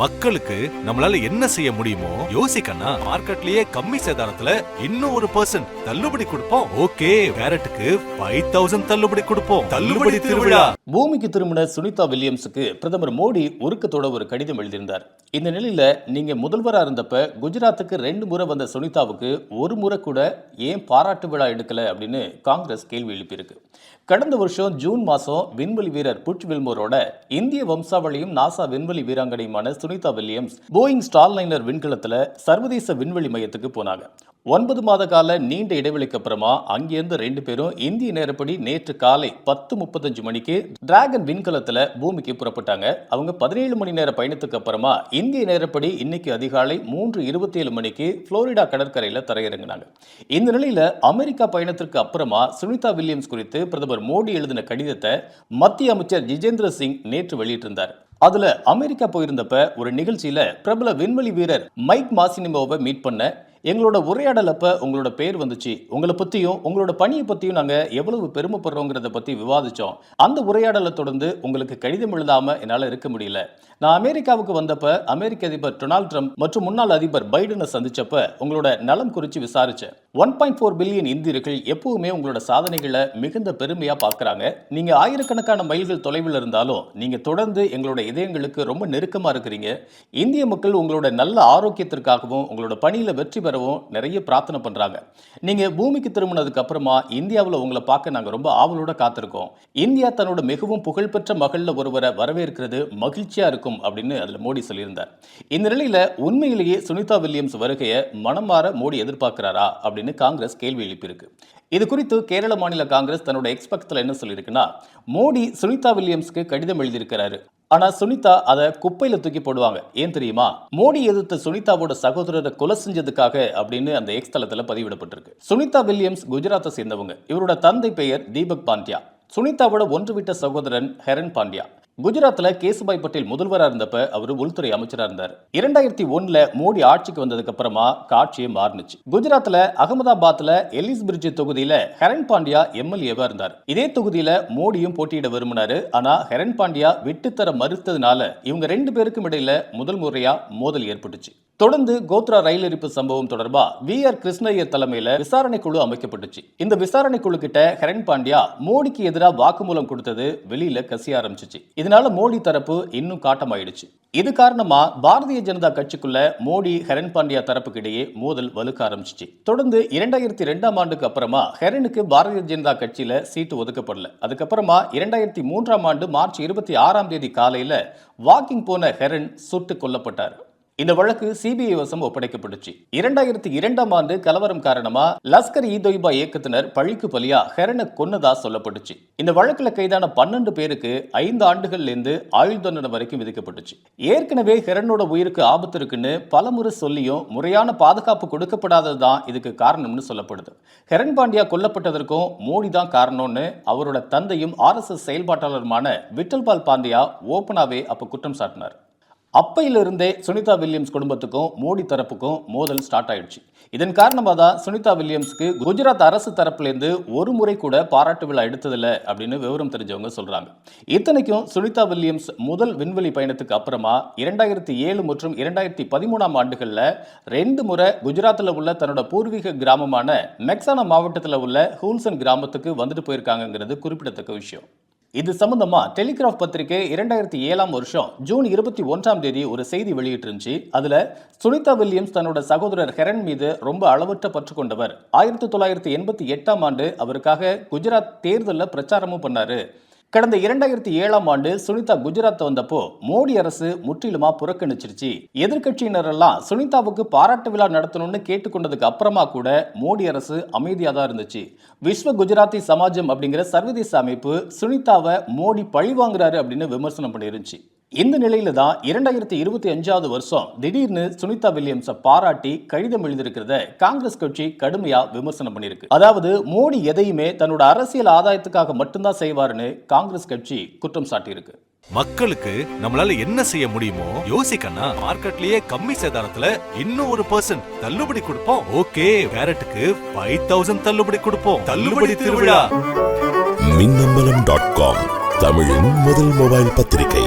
மக்களுக்கு நம்மளால என்ன செய்ய முடியுமோ யோசிக்கண்ணா மார்க்கெட்லயே கம்மி சேதாரத்துல இன்னும் ஒரு பர்சன்ட் தள்ளுபடி கொடுப்போம். ஓகே கேரட்டுக்கு ஃபைவ் தௌசண்ட் தள்ளுபடி கொடுப்போம். தள்ளுபடி திருவிழா. பூமிக்கு திரும்பின சுனிதா வில்லியம்ஸுக்கு பிரதமர் மோடி உருக்கத்தோட ஒரு கடிதம் எழுதியிருந்தார். இந்த நிலையில நீங்க முதல்வரா இருந்தப்ப குஜராத்துக்கு ரெண்டு முறை வந்த சுனிதாவுக்கு ஒரு முறை கூட ஏன் பாராட்டு விழா எடுக்கல அப்படின்னு காங்கிரஸ் கேள்வி எழுப்பியிருக்கு. கடந்த வருஷம் ஜூன் மாசம் விண்வெளி வீரர் புட்ச் வில்மோரோட இந்திய வம்சாவளியும் நாசா விண்வெளி வீராங்கனையுமான சுனிதா வில்லியம்ஸ் போயிங் ஸ்டார்லைனர் விண்கலத்தில் சர்வதேச விண்வெளி மையத்துக்கு போனாங்க. ஒன்பது மாத கால நீண்ட இடைவெளிக்கு அப்புறமா அங்கேருந்து ரெண்டு பேரும் இந்திய நேரப்படி நேற்று காலை பத்து முப்பத்தஞ்சு மணிக்கு டிராகன் விண்கலத்தில் பூமிக்கு புறப்பட்டாங்க. அவங்க பதினேழு மணி நேர பயணத்துக்கு அப்புறமா இந்திய நேரப்படி இன்னைக்கு அதிகாலை மூன்று இருபத்தி ஏழு மணிக்கு புளோரிடா கடற்கரையில் தரையிறங்கினாங்க. இந்த நிலையில் அமெரிக்கா பயணத்திற்கு அப்புறமா சுனிதா வில்லியம்ஸ் குறித்து பிரதமர் மோடி எழுதின கடிதத்தை மத்திய அமைச்சர் ஜிஜேந்திர சிங் நேற்று வெளியிட்டிருந்தார். அதுல அமெரிக்கா போயிருந்தப்ப ஒரு நிகழ்ச்சியில பிரபல விண்வெளி வீரர் மைக் மாசினிமோவை மீட் பண்ண எங்களோட உரையாடல் உங்களோட பேர் வந்துச்சு. உங்களை பத்தியும் உங்களோட பணியை பற்றியும் நாங்க எவ்வளவு பெருமைப்படுறோங்கிறத பத்தி விவாதிச்சோம். அந்த உரையாடலை தொடர்ந்து உங்களுக்கு கடிதம் எழுதாம என்னால இருக்க முடியல. நான் அமெரிக்காவுக்கு வந்தப்ப அமெரிக்க அதிபர் டொனால்ட் ட்ரம்ப் மற்றும் முன்னாள் அதிபர் பைடனை சந்திச்சப்ப உங்களோட நலம் குறித்து விசாரிச்சேன். ஒன் பாயிண்ட் ஃபோர் பில்லியன் இந்தியர்கள் எப்பவுமே உங்களோட சாதனைகளை மிகுந்த பெருமையா பார்க்கறாங்க நீங்க ஆயிரக்கணக்கான மைல்கள் தொலைவில் இருந்தாலும் நீங்க தொடர்ந்து எங்களோட இதயங்களுக்கு ரொம்ப நெருக்கமா இருக்கிறீங்க. இந்திய மக்கள் உங்களோட நல்ல ஆரோக்கியத்திற்காகவும் உங்களோட பணியில் வெற்றி பெறவும் நிறைய பிரார்த்தனை பண்றாங்க. நீங்க பூமிக்கு திரும்பினதுக்கு அப்புறமா இந்தியாவில் உங்களை பார்க்க நாங்க ரொம்ப ஆவலோட காத்திருக்கோம். இந்தியா தன்னோட மிகவும் புகழ்பெற்ற மகளில் ஒருவரை வரவேற்கிறது மகிழ்ச்சியா இருக்கும் அப்படின்னு அதுல மோடி சொல்லியிருந்தார். இந்த நிலையில உண்மையிலேயே சுனிதா வில்லியம்ஸ் வருகையை மனமாற மோடி எதிர்பார்க்கிறாரா அப்படின்னு காங்கிரஸ் கேள்வி எழுப்பியிருக்கு. இது குறித்து கேரள மாநில காங்கிரஸ் தன்னோட எக்ஸ்பெக்ட்ல என்ன சொல்லியிருக்குன்னா மோடி சுனிதா வில்லியம்ஸ்க்கு கடிதம் எழுதியிருக்கிறாரு. ஆனா சுனிதா அதை குப்பையில தூக்கி போடுவாங்க. ஏன் தெரியுமா? மோடி எதிர்த்த சுனிதாவோட சகோதரரை கொலை செஞ்சதுக்காக அப்படின்னு அந்த எக்ஸ் தளத்துல பதிவிடப்பட்டிருக்கு. சுனிதா வில்லியம்ஸ் குஜராத்தை சேர்ந்தவங்க. இவரோட தந்தை பெயர் தீபக் பாண்டியா. சுனிதாவோட ஒன்று விட்ட சகோதரன் ஹெரன் பாண்டியா. குஜராத்ல கேசுபாய் பட்டேல் முதல்வராக இருந்தப்ப அவர் உள்துறை அமைச்சராக இருந்தார். இரண்டாயிரத்தி ஒன்னுல மோடி ஆட்சிக்கு வந்ததுக்கு அப்புறமா காட்சியே மாறுனுச்சு. குஜராத்ல அகமதாபாத்ல எலிஸ் பிரிட்ஜ் தொகுதியில ஹெரன் பாண்டியா எம்எல்ஏவா இருந்தார். இதே தொகுதியில மோடியும் போட்டியிட விரும்பினாரு. ஆனா ஹெரன் பாண்டியா விட்டுத்தர மறுத்ததுனால இவங்க ரெண்டு பேருக்கும் இடையில முதல் முறையா மோதல் ஏற்பட்டுச்சு. தொடர்ந்து கோத்ரா ரயில் எரிப்பு சம்பவம் தொடர்பா வி ஆர் கிருஷ்ணய்யர் தலைமையில விசாரணை குழு அமைக்கப்பட்டுச்சு. இந்த விசாரணை குழு கிட்ட ஹரண் பாண்டியா மோடிக்கு எதிராக வாக்குமூலம் கொடுத்தது வெளியில கசிய ஆரம்பிச்சிச்சு. இதனால மோடி தரப்பு இன்னும் காட்டமாயிடுச்சு. இது காரணமா பாரதிய ஜனதா கட்சிக்குள்ள மோடி ஹரண் பாண்டியா தரப்புக்கு இடையே மோதல் வலுக்க ஆரம்பிச்சிச்சு. தொடர்ந்து இரண்டாயிரத்தி ரெண்டாம் ஆண்டுக்கு அப்புறமா ஹெரனுக்கு பாரதிய ஜனதா கட்சியில சீட்டு ஒதுக்கப்படல. அதுக்கப்புறமா இரண்டாயிரத்தி மூன்றாம் ஆண்டு மார்ச் இருபத்தி ஆறாம் தேதி காலையில வாக்கிங் போன ஹெரன் சுட்டு கொல்லப்பட்டார். இந்த வழக்கு சிபிஐ வசம் ஒப்படைக்கப்பட்டுச்சு. இரண்டாயிரத்தி இரண்டாம் ஆண்டு கலவரம் காரணமா லஸ்கர் இ தொய்பா இயக்கத்தினர் பழிக்கு பலியா ஹெரனை கொன்னதா சொல்லப்பட்டுச்சு. இந்த வழக்குல கைதான பன்னெண்டு பேருக்கு ஐந்து ஆண்டுகள்ல இருந்து ஆயுள் தண்டனை வரைக்கும் விதிக்கப்பட்டுச்சு. ஏற்கனவே ஹெரனோட உயிருக்கு ஆபத்து இருக்குன்னு பலமுறை சொல்லியும் முறையான பாதுகாப்பு கொடுக்கப்படாதது தான் இதுக்கு காரணம்னு சொல்லப்படுது. ஹெரன் பாண்டியா கொல்லப்பட்டதற்கும் மோடி தான் காரணம்னு அவரோட தந்தையும் ஆர்எஸ்எஸ் செயல்பாட்டாளருமான விட்டல்பால் பாண்டியா ஓப்பனாவே அப்ப குற்றம் சாட்டினார். அப்பையிலிருந்தே சுனிதா வில்லியம்ஸ் குடும்பத்துக்கும் மோடி தரப்புக்கும் மோதல் ஸ்டார்ட் ஆயிடுச்சு. இதன் காரணமாக தான் சுனிதா வில்லியம்ஸ்க்கு குஜராத் அரசு தரப்புலேருந்து ஒரு முறை கூட பாராட்டு விழா எடுத்ததில்லை அப்படின்னு விவரம் தெரிஞ்சவங்க சொல்கிறாங்க இத்தனைக்கும் சுனிதா வில்லியம்ஸ் முதல் விண்வெளி பயணத்துக்கு அப்புறமா இரண்டாயிரத்தி ஏழு மற்றும் இரண்டாயிரத்தி பதிமூணாம் ஆண்டுகளில் ரெண்டு முறை குஜராத்தில் உள்ள தன்னோட பூர்வீக கிராமமான மெக்சானா மாவட்டத்தில் உள்ள ஹூல்சன் கிராமத்துக்கு வந்துட்டு போயிருக்காங்கங்கிறது குறிப்பிடத்தக்க விஷயம். இது சம்பந்தமா டெலிகிராஃப் பத்திரிகை இரண்டாயிரத்தி ஏழாம் வருஷம் ஜூன் இருபத்தி ஒன்றாம் தேதி ஒரு செய்தி வெளியிட்டிருந்துச்சு. அதுல சுனிதா வில்லியம்ஸ் தன்னோட சகோதரர் ஹெரன் மீது ரொம்ப அளவற்ற பற்று கொண்டவர். ஆயிரத்தி தொள்ளாயிரத்தி எண்பத்தி எட்டாம் ஆண்டு அவருக்காக குஜராத் தேர்தலில் பிரச்சாரமும் பண்ணாரு. கடந்த இரண்டாயிரத்தி ஏழாம் ஆண்டு சுனிதா குஜராத் வந்தப்போ மோடி அரசு முற்றிலுமா புறக்கணிச்சிருச்சு. எதிர்க்கட்சியினர் எல்லாம் சுனிதாவுக்கு பாராட்டு விழா நடத்தணும்னு கேட்டுக்கொண்டதுக்கு அப்புறமா கூட மோடி அரசு அமைதியாக தான் இருந்துச்சு. விஸ்வ குஜராத்தி சமாஜம் அப்படிங்கிற சர்வதேச அமைப்பு சுனிதாவை மோடி பழி வாங்குறாரு அப்படின்னு விமர்சனம் பண்ணிருந்துச்சு. இந்த நிலையில தான் இரண்டாயிரத்தி இருபத்தி அஞ்சாவது வருஷம் திடீர்னு சுனிதா வில்லியம்ஸை பாராட்டி கடிதம் எழுதியிருக்கிறத காங்கிரஸ் கட்சி கடுமையா விமர்சனம் பண்ணியிருக்கு. அதாவது மோடி எதையுமே தன்னோட அரசியல் ஆதாயத்துக்காக மட்டும்தான் செய்வாருன்னு காங்கிரஸ் கட்சி குற்றம் சாட்டியிருக்கு. மக்களுக்கு நம்மளால என்ன செய்ய முடியுமோ யோசிக்கண்ணா மார்க்கெட்லயே கம்மி சேதாரத்துல இன்னும் ஒரு பர்சன்ட் தள்ளுபடி கொடுப்போம். ஓகே கேரட்டுக்கு ஃபைவ் தௌசண்ட் தள்ளுபடி கொடுப்போம். தள்ளுபடி திருவிழா. மின்னம்பலம் டாட் காம் தமிழின் முதல் மொபைல் பத்திரிகை.